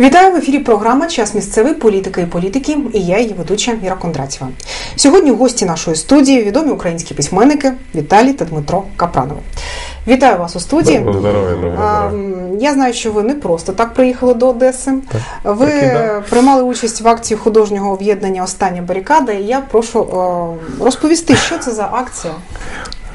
Вітаю в ефірі. Програма Час місцевий політики і політики. І я, її ведуча Віра Кондратєва. Сьогодні гості нашої студії відомі українські письменники Віталій та Дмитро Капранови. Вітаю вас у студії. Здоров'я, Я знаю, що ви не просто так приїхали до Одеси. Так, ви таки, да. приймали участь в акції художнього об'єднання Остання барикада. І я прошу е, розповісти, що це за акція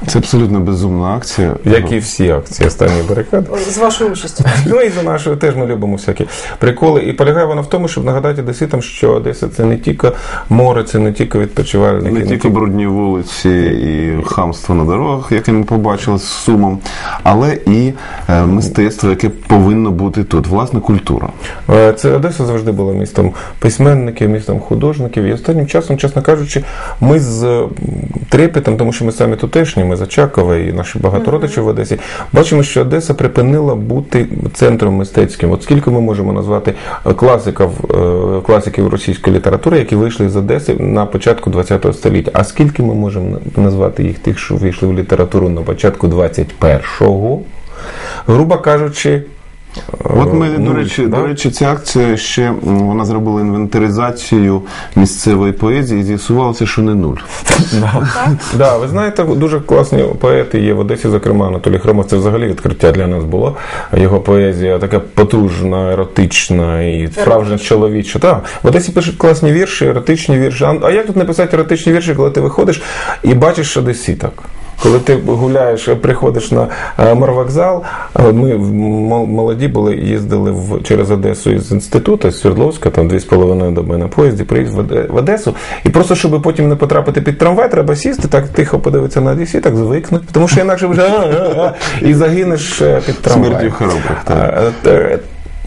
Це абсолютно безумна акція. Як і всі акції останньої барикади. з вашою участю. Ну і за нашою теж ми любимо всякі приколи. І полягає вона в тому, щоб нагадати одеситам, що Одеса це не тільки море, це не тільки відпочивальники, Не тільки брудні вулиці і хамство на дорогах, яке ми побачили з сумом, але і е, мистецтво, яке повинно бути тут, власне, культура. Е, Це Одеса завжди була містом письменників, містом художників. І останнім часом, чесно кажучи, ми з трепетом, тому що ми самі тутешні, ми з Очакова і наші багато родичів в Одесі, бачимо, що Одеса припинила бути центром мистецьким. От скільки ми можемо назвати е, класиків, е, класиків російської літератури, які вийшли з Одеси на початку ХХ століття. А скільки ми можемо назвати їх тих, що вийшли в літературу на початку 21-го? Грубо кажучи, От ми, е, до речі, да? до речі, ця акція ще вона зробила інвентаризацію місцевої поезії і з'ясувалося, що не нуль. Да, ви знаєте, дуже класні поети є в Одесі, зокрема Анатолій Хромов. Це взагалі відкриття для нас було. Його поезія така потужна, еротична і справжня чоловіча. Так, в Одесі пишуть класні вірші, еротичні вірші. А- як тут написати еротичні вірші, коли ти виходиш і бачиш одеситок? Коли ти гуляєш, приходиш на е, морвокзал, е, ми молоді були, їздили в, через Одесу із інституту, з Свердловська, там дві з половиною доби на поїзді, приїзд в Одесу. І просто, щоб потім не потрапити під трамвай, треба сісти, так тихо подивитися на Одесі, так звикнути. Тому що інакше вже і загинеш е, під трамвай. Смертю хоробрих, так.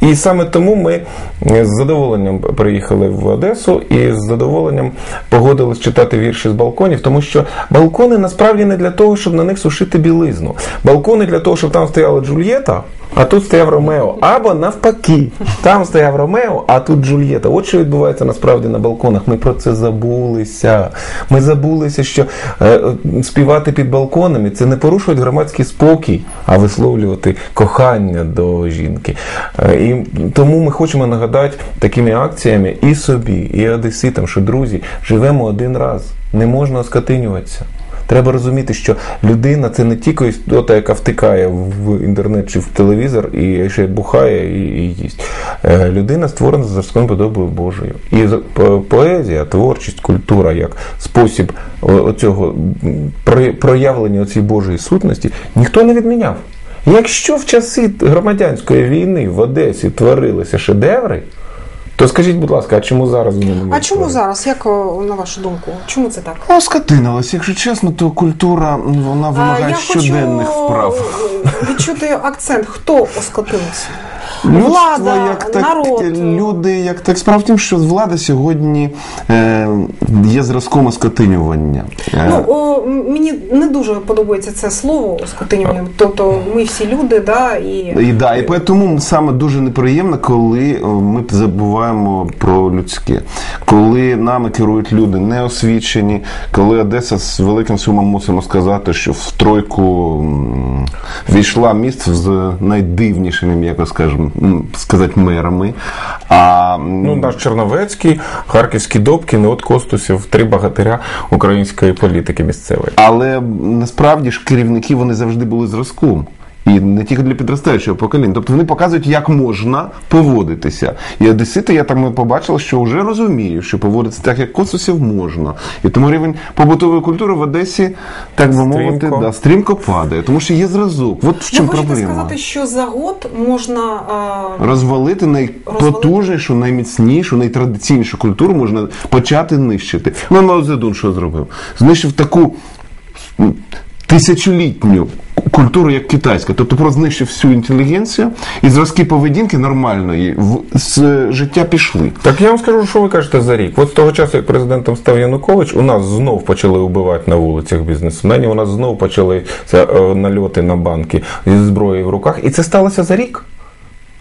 І саме тому ми з задоволенням приїхали в Одесу і з задоволенням погодились читати вірші з балконів, тому що балкони насправді не для того, щоб на них сушити білизну. Балкони для того, щоб там стояла Джульєта, а тут стояв Ромео. Або навпаки, там стояв Ромео, а тут Джульєта. От що відбувається насправді на балконах. Ми про це забулися. Ми забулися, що е, співати під балконами це не порушувати громадський спокій, а висловлювати кохання до жінки. Е, і тому ми хочемо нагадати такими акціями і собі, і одеситам, що друзі, живемо один раз, не можна оскотинюватися. Треба розуміти, що людина це не тільки істота, яка втикає в інтернет чи в телевізор і ще бухає і, і їсть. Е, Людина створена за зразком подобою Божою. І по- поезія, творчість, культура як спосіб оцього проявлення цієї Божої сутності ніхто не відміняв. Якщо в часи громадянської війни в Одесі творилися шедеври, то скажіть, будь ласка, а чому зараз вони не можуть А чому зараз? Як о, на вашу думку? Чому це так? Ну, скотинилась, якщо чесно, то культура м, вона А, вимагає я щоденних хочу вправ. відчути акцент. Хто оскотився? Людство, Влада, як так, народ. люди, як так справа в тім, що влада сьогодні е, є зразком оскотинювання. Е, Ну, о, мені не дуже подобається це слово оскотинювання. Тобто ми всі люди, да, і І да, і тому саме дуже неприємно, коли ми забуваємо про людське, коли нами керують люди неосвічені, коли Одеса з великим сумом мусимо сказати, що в тройку війшла міст з найдивнішими, м'яко скажемо, м, сказати, мерами. А Ну, наш Черновецький, Харківський Добкін, от Костусів, три богатиря української політики місцевої. Але насправді ж керівники вони завжди були зразком. І не тільки для підростаючого покоління. Тобто вони показують, як можна поводитися. І одесити, я там побачив, що вже розумію, що поводитися так, як Коцусів можна. І тому рівень побутової культури в Одесі, так би мовити, Стрімко. да, стрімко падає, тому що є зразок. От в чому проблема. сказати, що за год можна а, Розвалити найпотужнішу, найміцнішу, найтрадиційнішу культуру можна почати нищити. Ну, Мао Цзедун що зробив? Знищив таку тисячолітню культуру, як китайська, тобто просто знищив всю інтелігенцію і зразки поведінки нормальної в, з життя пішли. Так я вам скажу, що ви кажете за рік. От з того часу, як президентом став Янукович, у нас знов почали вбивати на вулицях бізнесменів, у нас знов почали це, е, нальоти на банки зі зброєю в руках. І це сталося за рік.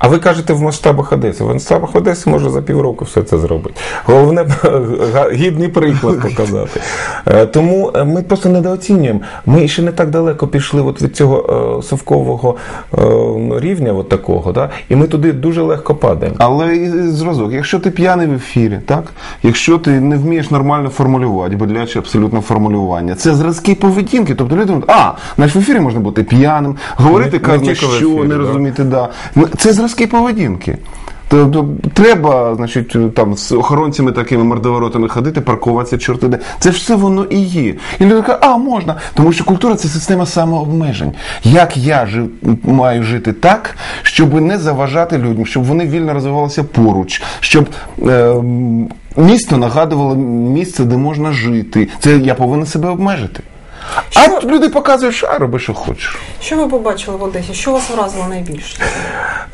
А ви кажете в масштабах Одеси. В масштабах Одеси може за півроку все це зробити. Головне гідний приклад показати. Е, тому е, ми просто недооцінюємо. Ми ще не так далеко пішли от від цього е, совкового рівня, от такого, да? і ми туди дуже легко падаємо. Але і зразок, якщо ти п'яний в ефірі, так? якщо ти не вмієш нормально формулювати, бодляче абсолютно формулювання, це зразки поведінки. Тобто люди думають, а, значить в ефірі можна бути п'яним, говорити казно, що, не розуміти, да. Це зразки поведінки. Тобто треба, значить, там з охоронцями такими мордоворотами ходити, паркуватися, чорти де. Це все воно і є. І люди кажуть, а можна, тому що культура це система самообмежень. Як я жив, маю жити так, щоб не заважати людям, щоб вони вільно розвивалися поруч, щоб. Е, Місто нагадувало місце, де можна жити. Це я повинен себе обмежити. Що? А люди показують, що а роби, що хочеш. Що ви побачили в Одесі? Що вас вразило найбільше?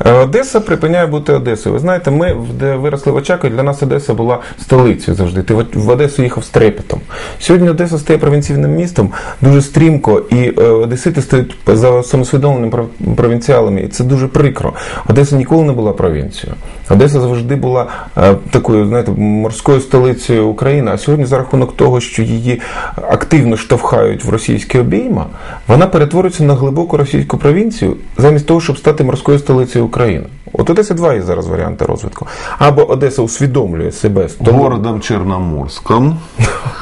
Е, Одеса припиняє бути Одесою. Ви знаєте, ми де виросли в Очакові, для нас Одеса була столицею завжди. Ти в Одесу їхав з. Сьогодні Одеса стає провінційним містом дуже стрімко, і е, Одесити стають за самосвідомленими провінціалами. І це дуже прикро. Одеса ніколи не була провінцією. Одеса завжди була е, такою, знаєте, морською столицею України. А сьогодні, за рахунок того, що її активно штовхають в російські обійма, вона перетворюється на глибоку російську провінцію, замість того, щоб стати морською столицею України. От Одеса два є зараз варіанти розвитку. Або Одеса усвідомлює себе городом Чорноморськом.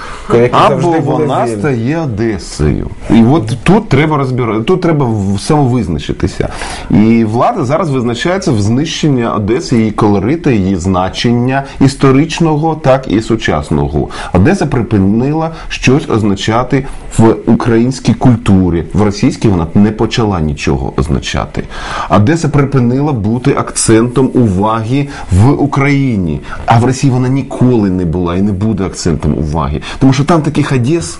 Або вона стає Одесою. І от тут треба розбирати, тут треба самовизначитися. І влада зараз визначається в знищенні Одеси, її колорита, її значення історичного, так і сучасного. Одеса припинила щось означати в українській культурі. В російській вона не почала нічого означати. Одеса припинила бути акцентом уваги в Україні. А в Росії вона ніколи не була і не буде акцентом уваги. Тому що там таких Одес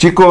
тільки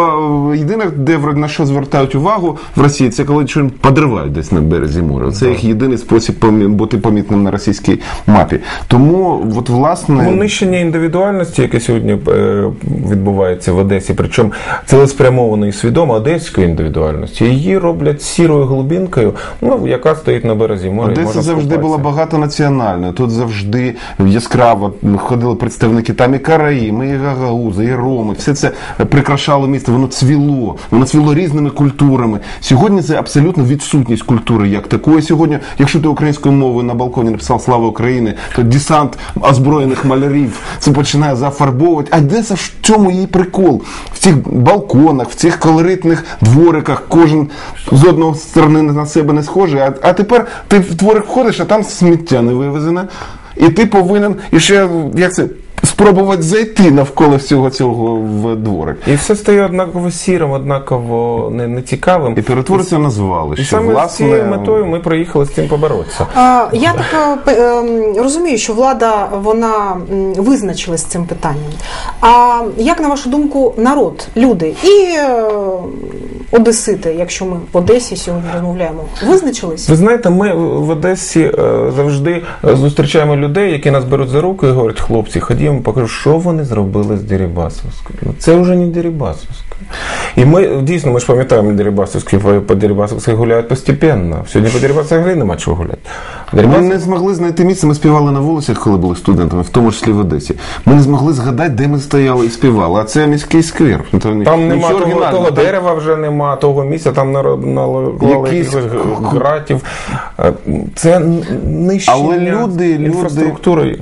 єдине, де на що звертають увагу в Росії, це коли щось подривають десь на березі моря. Це їх єдиний спосіб бути помітним на російській мапі. Тому, от власне Тому нищення індивідуальності, яке сьогодні е, відбувається в Одесі, причому цілеспрямовано і свідомо одеської індивідуальності, її роблять сірою глибинкою, ну яка стоїть на березі моря. Одеса завжди була багатонаціональною. Тут завжди яскраво ходили представники там і Караїми, і Гагаузи, і Роми. Все це прикрашало стало місто, воно цвіло, воно цвіло різними культурами. Сьогодні це абсолютно відсутність культури як такої. Сьогодні, якщо ти українською мовою на балконі написав Слава Україні, то десант озброєних малярів це починає зафарбовувати. А де це в цьому її прикол? В цих балконах, в цих колоритних двориках, кожен з одного сторони на себе не схожий. А, а тепер ти в дворик входиш, а там сміття не вивезене. І ти повинен і ще як це спробувати зайти навколо всього цього в дворик. І все стає однаково сірим, однаково не, нецікавим. І перетвориться на звалище. І саме власне... з цією метою ми приїхали з цим поборотися. А, Я так ем, розумію, що влада вона визначилась з цим питанням. А як на вашу думку, народ, люди і е, Одесити, якщо ми в Одесі сьогодні розмовляємо, визначились? Ви знаєте, ми в Одесі е, завжди зустрічаємо людей, які нас беруть за руку і говорять, хлопці, ходімо, покажу, що вони зробили з Дерибасовською. Ну, це вже не Дерибасовська. І ми дійсно ми ж пам'ятаємо Дерибасовський, по Дерибасовській гуляють постепенно. Сьогодні по Дерибасовській нема чого гуляти. Дерибасов... Ми не змогли знайти місце, ми співали на вулицях, коли були студентами, в тому числі в Одесі. Ми не змогли згадати, де ми стояли і співали. А це міський сквер. Там нема того, того дерева вже нема, того місця, там наклали якісь гратів. Е, це нищення Але люди, інфраструктури.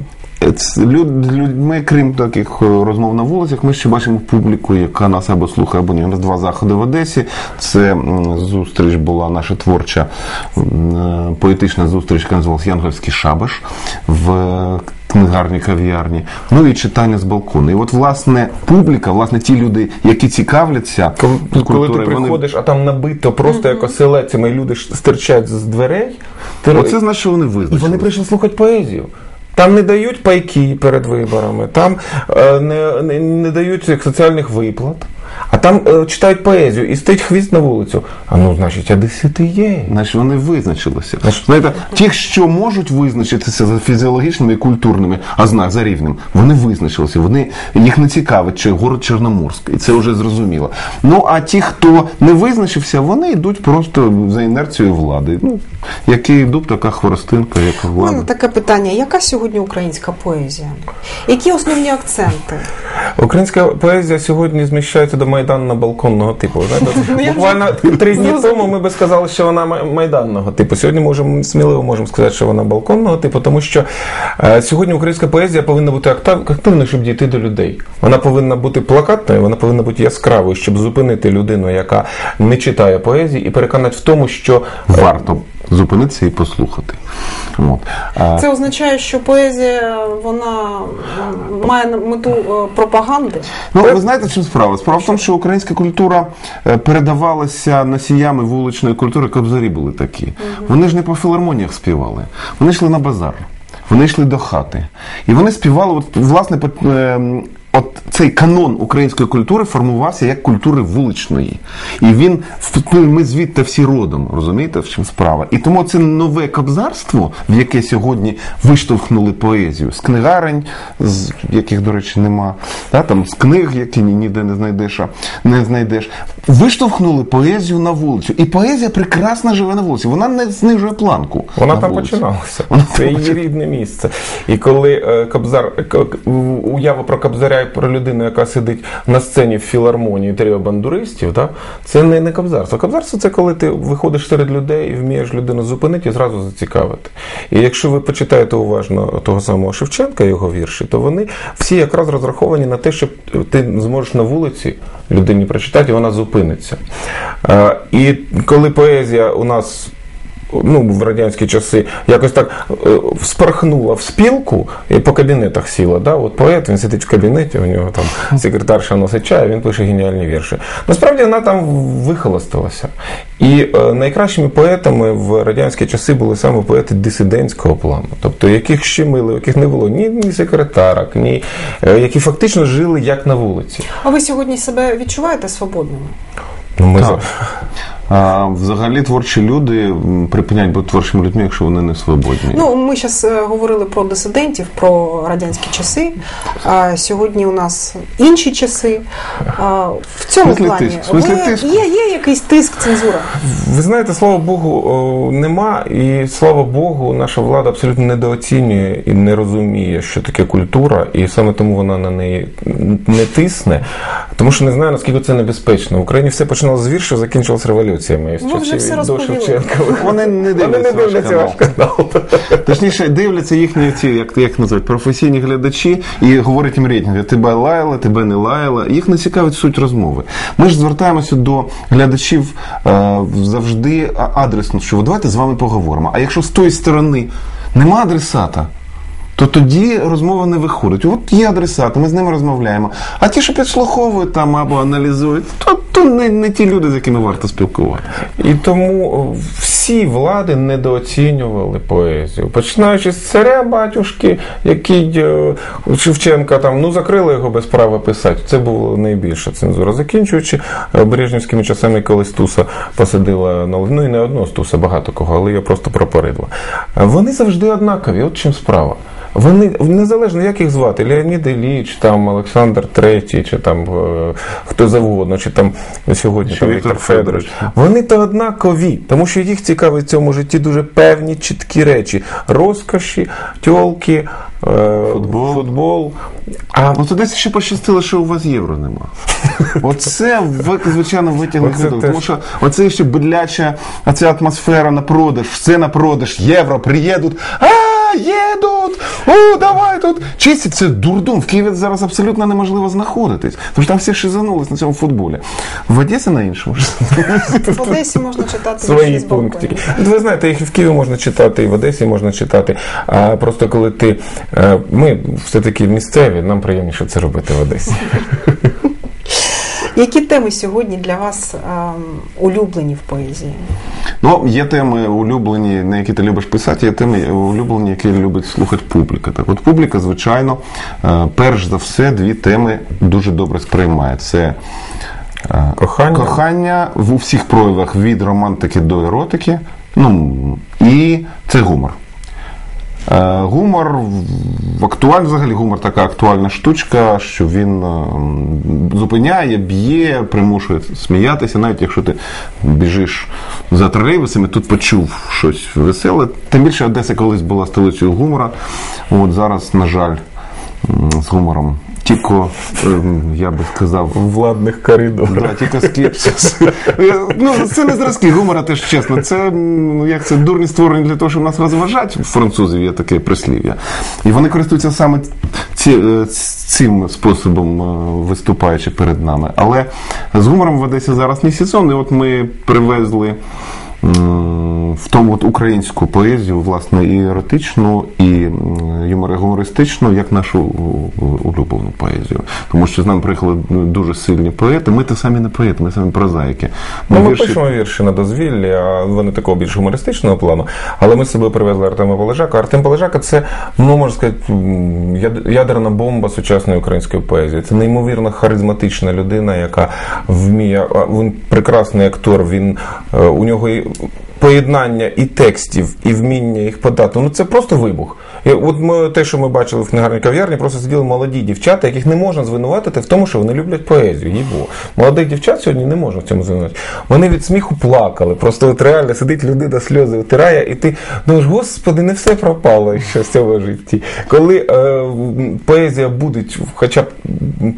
Люд, людьми, крім таких е, розмов на вулицях, ми ще бачимо публіку, яка нас або слухає, або ні. У нас два заходи в Одесі. Це зустріч була наша творча е, поетична зустріч, яка називалася Янгольський шабаш в книгарні кав'ярні. Ну і читання з балкону. І от, власне, публіка, власне, ті люди, які цікавляться. Коли, коли ти приходиш, вони... а там набито просто mm-hmm. як оселецями, і люди стирчать з дверей. Ти... Оце значить, що вони визначили. І вони прийшли слухати поезію. Там не дають пайки перед виборами, там е, не не, не дають соціальних виплат. А там е, читають поезію і стоїть хвіст на вулицю. А ну, значить, одесити є. Значить, вони визначилися. Знаєте, ті, що можуть визначитися за фізіологічними і культурними, а знак за рівнем, вони визначилися. Вони їх не цікавить, чи город Чорноморськ, і це вже зрозуміло. Ну а ті, хто не визначився, вони йдуть просто за інерцією влади. Ну, який дуб, така хворостинка, яка У мене таке питання: яка сьогодні українська поезія? Які основні акценти? Українська поезія сьогодні зміщається до майданно-балконного типу. Знаєте, Ну, буквально три дні тому ми би сказали, що вона майданного типу. Сьогодні можемо сміливо можемо сказати, що вона балконного типу, тому що е, сьогодні українська поезія повинна бути активною, щоб дійти до людей. Вона повинна бути плакатною, вона повинна бути яскравою, щоб зупинити людину, яка не читає поезії, і переконати в тому, що Варто зупинитися і послухати. От. Це означає, що поезія вона має мету е, пропаганди. Ну, ви знаєте, чим справа? Справа в тому, що українська культура е, передавалася носіями вуличної культури, кобзарі були такі. Вони ж не по філармоніях співали, вони йшли на базар, вони йшли до хати. І вони співали, от, власне, ем, От цей канон української культури формувався як культури вуличної. І він ну, ми звідти всі родом, розумієте, в чим справа? І тому це нове кобзарство, в яке сьогодні виштовхнули поезію з книгарень, з яких, до речі, нема, та, там, з книг, які ніде не знайдеш, а не знайдеш. Виштовхнули поезію на вулицю. І поезія прекрасно живе на вулиці. Вона не знижує планку. Вона там вулиці. починалася. Вона Це її рідне місце. І коли е, Кобзар уява про Кобзаря і про людину, яка сидить на сцені в філармонії тріо бандуристів, да, це не, не кобзарство. Кобзарство це коли ти виходиш серед людей і вмієш людину зупинити і зразу зацікавити. І якщо ви почитаєте уважно того самого Шевченка, його вірші, то вони всі якраз розраховані на те, що ти зможеш на вулиці людині прочитати, і вона зупиниться. І коли поезія у нас ну, в радянські часи якось так е, спорхнула в спілку і по кабінетах сіла. Да? От поет, він сидить в кабінеті, у нього там секретарша носить чай, він пише геніальні вірші. Насправді вона там вихолостилася. І е, найкращими поетами в радянські часи були саме поети дисидентського плану, тобто яких щемили, яких не було ні, ні секретарок, ні, е, які фактично жили як на вулиці. А ви сьогодні себе відчуваєте свободними? Ну, ми Так. А, взагалі творчі люди м, припиняють бути творчими людьми, якщо вони не свободні. Ну, ми зараз говорили про дисидентів, про радянські часи. А сьогодні у нас інші часи. А, в цьому В смислі плані тиск? В смислі ви- тиску? є, є якийсь тиск, цензура. Ви знаєте, слава Богу, нема, і слава Богу, наша влада абсолютно недооцінює і не розуміє, що таке культура, і саме тому вона на неї не тисне, тому що не знає, наскільки це небезпечно. В Україні все починалося з віршів, закінчилось революціями. З Ви вже все до. Шевченка. Вони не дивляться, Вони не дивляться ваш канал. Точніше, дивляться їхні ці, як, як називають, професійні глядачі і говорять їм рейтинги. Тебе лаяла, тебе не лаяла. Їх не цікавить суть розмови. Ми ж звертаємося до глядачів е, завжди адресно, що давайте з вами поговоримо. А якщо з тої сторони нема адресата, то тоді розмова не виходить. От є адресати, ми з ними розмовляємо. А ті, що підслуховують там або аналізують, то, то не, не ті люди, з якими варто спілкуватися. І тому всі влади недооцінювали поезію. Починаючи з царя батюшки, який е, Шевченка там ну закрили його без права писати. Це була найбільша цензура. Закінчуючи е, брежнівськими часами, коли Стуса посадила на ну і не одного Стуса, багато кого, але я просто пропоридла. Е, Вони завжди однакові. От чим справа. Вони незалежно як їх звати, Леонід Ілліч, там Олександр Третій, чи там е, хто завгодно, чи там сьогодні Чи там Віктор Федорович. Федорович. Вони то однакові, тому що їх цікавить в цьому житті дуже певні чіткі речі: розкоші, тьолки, е, Футбол. футбол. А Ну, то десь ще пощастило, що у вас євро нема. Оце, ви- звичайно, витягли Оце квиток. Тому що оце ще бидляча оця атмосфера на продаж, все на продаж, євро, приїдуть, а, їдуть, о, давай тут. Чисті, це дурдом. В Києві зараз абсолютно неможливо знаходитись. Тому що там всі шизанулись на цьому футболі. В Одесі на іншому. В Одесі можна читати свої. Ну, Ви знаєте, їх і в Києві можна читати, і в Одесі можна читати. А просто коли ти. е, Ми все-таки місцеві, нам приємніше це робити в Одесі. Які теми сьогодні для вас ем, улюблені в поезії? Ну, є теми улюблені, на які ти любиш писати, є теми улюблені, які любить слухати публіка. Так от публіка, звичайно, е, перш за все, дві теми дуже добре сприймає. Це Кохання. Кохання в усіх проявах від романтики до еротики. Ну, і це гумор. Е, Гумор в- актуаль, взагалі гумор така актуальна штучка, що він е, зупиняє, б'є, примушує сміятися, навіть якщо ти біжиш за тролейбусами, тут почув щось веселе. Тим більше Одеса колись була столицею гумора. От зараз, на жаль, з гумором. Тільки, ем, я би сказав, Владних коридорів. Да, тільки скепсис. ну, це не зразки гумора, теж чесно. Це як це дурні створені для того, щоб нас розважати. Французів є таке прислів'я. І вони користуються саме ці, е, цим способом, е, виступаючи перед нами. Але з гумором в Одесі зараз не сезон. І от ми привезли. В тому от українську поезію, власне, і еротичну, і юморо-гумористичну, як нашу улюблену поезію. Тому що з нами приїхали дуже сильні поети. Ми те самі не поети, ми самі прозаїки. Ну, ми вірші- пишемо вірші на дозвіллі, а вони такого більш гумористичного плану. Але ми з собою привезли Артема Полежака. Артем Полежака це, ну можна сказати, ядерна бомба сучасної української поезії. Це неймовірно харизматична людина, яка вміє. Він прекрасний актор. Він е, у нього поєднання і текстів, і вміння їх подати. Ну це просто вибух. І от ми те, що ми бачили в книгарній кав'ярні, просто сиділи молоді дівчата, яких не можна звинуватити в тому, що вони люблять поезію. Їбо. Молодих дівчат сьогодні не можна в цьому звинуватити. Вони від сміху плакали. Просто от реально сидить людина сльози втирає, і ти думаєш, господи, не все пропало ще з цього житті. Коли е, поезія буде хоча б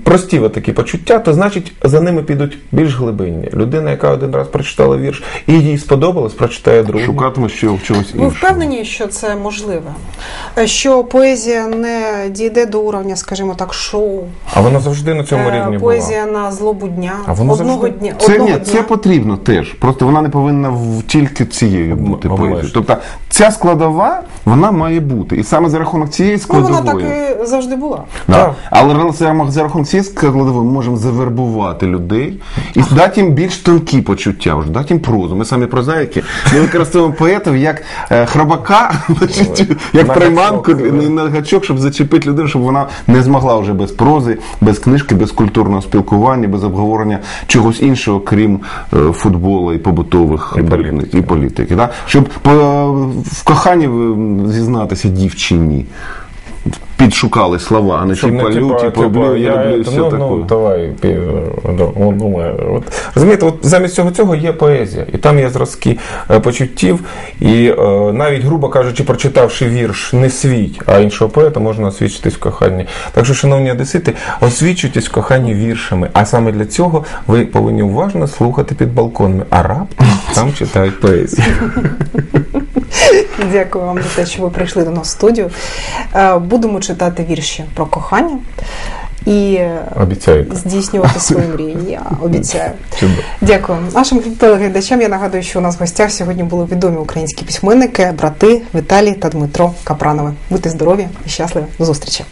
прості такі почуття, то значить за ними підуть більш глибинні. Людина, яка один раз прочитала вірш, і їй сподобалось, прочитає другий. Шукатиме ще в чомусь Ви впевнені, що це можливе? Е, Що поезія не дійде до уровня, скажімо так, шоу, А вона завжди на цьому Е, рівні була. поезія на злобу дня, А воно одного завжди- дня. Це одного ні, дня. це потрібно теж. Просто вона не повинна в тільки цією бути поезією. Тобто ця складова вона має бути. І саме за рахунок цієї Ну, вона так і завжди була. Да. Так. Але саме за рахунок цієї складової ми можемо завербувати людей і дати їм більш тонкі почуття, вже дати їм прозу. Ми самі прозаїки. Ми використовуємо поетів як е, храбака, як приманку на- гачок, щоб зачепити людину, щоб вона не змогла вже без прози, без книжки, без культурного спілкування, без обговорення чогось іншого, крім е, футболу і побутових І політики. і політики. Да? Щоб в коханні зізнатися дівчині. Підшукали слова, а не Щоб не типа лю, типа блю, я люблю і все ну, таке. ну, давай, ну, ну, думаю, от, розумієте, от замість цього цього є поезія, і там є зразки е, почуттів, і е, навіть, грубо кажучи, прочитавши вірш не свій, а іншого поета, можна освічитись в коханні. Так що, шановні одесити, освічуйтесь в коханні віршами, а саме для цього ви повинні уважно слухати під балконами, а раптом там читають поезію. Дякую вам за те, що ви прийшли до нас в студію. Е, Будемо читати вірші про кохання і Обіцяєте. здійснювати свої мрії. Я обіцяю. Дякую. Нашим телеглядачам я нагадую, що у нас в гостях сьогодні були відомі українські письменники, брати Віталій та Дмитро Капранови. Будьте здорові і щасливі. До зустрічі.